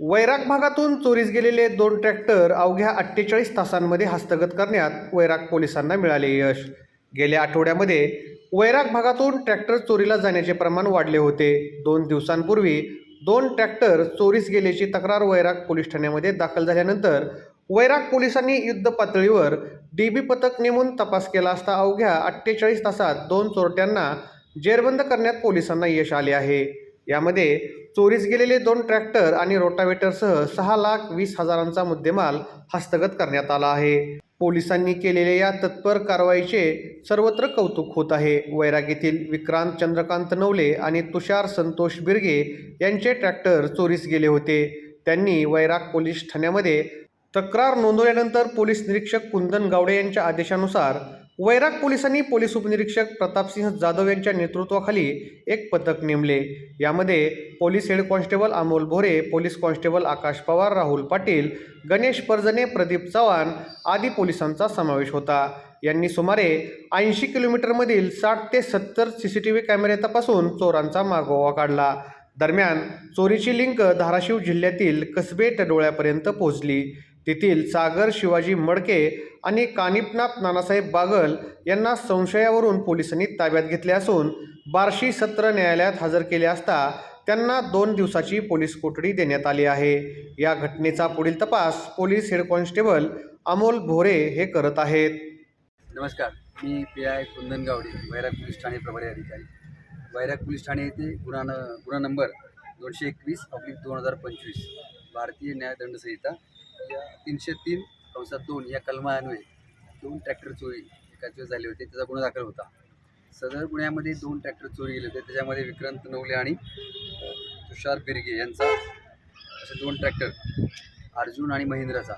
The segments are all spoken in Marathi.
वैराग भागातून चोरीस गेलेले दोन ट्रॅक्टर अवघ्या अठ्ठेचाळीस तासांमध्ये हस्तगत करण्यात वैराग पोलिसांना मिळाले यश. गेल्या आठवड्यामध्ये वैराग भागातून ट्रॅक्टर चोरीला जाण्याचे प्रमाण वाढले होते. दोन दिवसांपूर्वी दोन ट्रॅक्टर चोरीस गेल्याची तक्रार वैराग पोलीस ठाण्यामध्ये दाखल झाल्यानंतर वैराग पोलिसांनी युद्ध पातळीवर डीबी पथक नेमून तपास केला असता अवघ्या अठ्ठेचाळीस तासात दोन चोरट्यांना जेरबंद करण्यात पोलिसांना यश आले आहे. यामध्ये चोरीस गेलेले दोन ट्रॅक्टर आणि रोटावेटरसह सहा लाख वीस हजारांचा मुद्देमाल हस्तगत करण्यात आला आहे. पोलिसांनी केलेल्या या तत्पर कारवाईचे सर्वत्र कौतुक होत आहे. वैराग येथील विक्रांत चंद्रकांत नवले आणि तुषार संतोष बिर्गे यांचे ट्रॅक्टर चोरीस गेले होते. त्यांनी वैराग पोलीस ठाण्यामध्ये तक्रार नोंदवल्यानंतर पोलीस निरीक्षक कुंदन गावडे यांच्या आदेशानुसार वैराग पोलिसांनी पोलीस उपनिरीक्षक प्रतापसिंह जाधव यांच्या नेतृत्वाखाली एक पथक नेमले. यामध्ये police head constable Amol Bhore police constable Akash Pawar Rahul Patil Ganesh Parjane Pradeep Chavan आदी पोलिसांचा समावेश होता. यांनी सुमारे ऐंशी किलोमीटरमधील साठ ते सत्तर सी सी टी व्ही कॅमेरे तपासून चोरांचा मागोवा काढला. दरम्यान चोरीची लिंक धाराशिव जिल्ह्यातील कसबे टडोळ्यापर्यंत पोहोचली. तेथील सागर शिवाजी मडके आणि कानिपनाथ नानासाहेब बागल यांना संशयावरून पोलिसांनी ताब्यात घेतले असून बार्शी सत्र न्यायालयात हजर केले असता त्यांना दोन दिवसाची पोलीस कोठडी देण्यात आली आहे. या घटनेचा पुढील तपास police head constable Amol Bhore हे करत आहेत. नमस्कार मी P I Kundan Gawade Vairag police Thane प्रभारी अधिकारी. वैराग पोलीस ठाणे येथे गुन्हा न गुन्हा नंबर दोनशे एकवीस ऑब्लिक दोन हजार पंचवीस भारतीय न्यायदंड संहिता या तीनशे तीन कंसात दोन या कलमान्वये दोन ट्रॅक्टर चोरी एकाच वेळेस झाले होते त्याचा गुन्हा दाखल होता. सदर गुन्ह्यामध्ये दोन ट्रॅक्टर चोरी गेले होते त्याच्यामध्ये विक्रांत नवले आणि तुषार बिर्गे यांचा असे दोन ट्रॅक्टर अर्जुन आणि महिंद्राचा.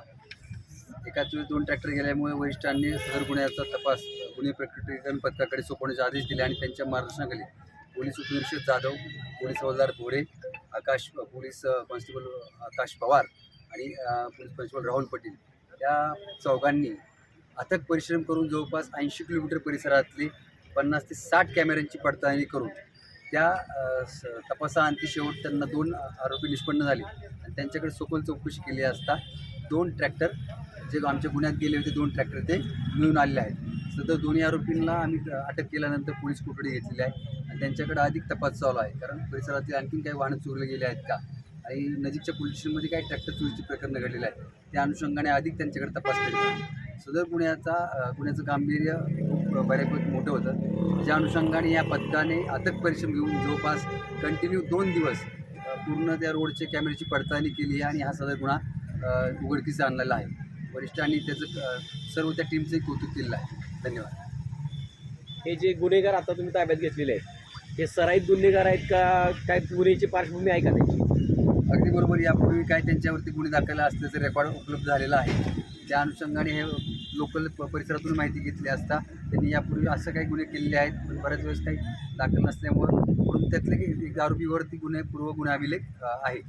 एकाच वेळी दोन ट्रॅक्टर गेल्यामुळे वरिष्ठांनी सदर गुन्ह्याचा तपास गुन्हे प्रकटीकरण पथकाकडे सोपवण्याचे आदेश दिले आणि त्यांच्या मार्गदर्शनाखाली पोलीस उपनिरीक्षक जाधव पोलीस हवालदार भोरे आकाश पोलीस कॉन्स्टेबल आकाश पवार आणि principal police constable Rahul Patil या चौघांनी अथक परिश्रम करून जवळपास ऐंशी किलोमीटर परिसरातले पन्नास ते साठ कॅमेऱ्यांची पडताळणी करून त्या तपासाअंती शेवट त्यांना दोन आरोपी निष्पन्न झाले. आणि त्यांच्याकडे सखोल चौकशी केली असता दोन ट्रॅक्टर जे आमच्या गुन्ह्यात गेले होते दोन ट्रॅक्टर ते मिळून आलेले आहेत. सदर दोन्ही आरोपींना आम्ही अटक केल्यानंतर पोलीस कोठडी घेतलेली आहे. आणि त्यांच्याकडे अधिक तपास चालू आहे. कारण परिसरातील आणखीन काही वाहनं चोरले गेले आहेत का? आणि नजीकच्या पोलीस स्टेशनमध्ये काही ट्रॅक्टर चोरीची प्रकरणं घडलेली आहेत. त्या अनुषंगाने अधिक त्यांच्याकडे तपास केला सदर गुन्ह्याचा गुन्ह्याचं गांभीर्य खूप बऱ्यापैकी मोठं होतं. ज्या अनुषंगाने या पथकाने अथक परिश्रम घेऊन जवळपास कंटिन्यू दोन दिवस पूर्ण त्या रोडचे कॅमेऱ्याची पडताळणी केली आहे आणि हा सदर गुन्हा उघडकीचा उघडकीस आणलेला आहे. वरिष्ठांनी त्याचं सर्व त्या टीमचंही कौतुक केलेलं आहे. धन्यवाद. हे जे गुन्हेगार आता तुम्ही ताब्यात घेतलेले आहेत हे सराईत गुन्हेगार आहेत का काय गुन्ह्याची पार्श्वभूमी आहे का त्यांची? अगदी बरोबर. यापूर्वी काय त्यांच्यावरती गुन्हे दाखल असल्याचं रेकॉर्ड उपलब्ध झालेलं आहे. त्या अनुषंगाने हे लोकल परिसरातून माहिती घेतली असता त्यांनी यापूर्वी असं काही गुन्हे केलेले आहेत पण बऱ्याच वेळेस काही दाखल नसल्यामुळं म्हणून त्यातले एक आरोपीवरती गुन्हे पूर्व गुन्हा अभिलेख आहे.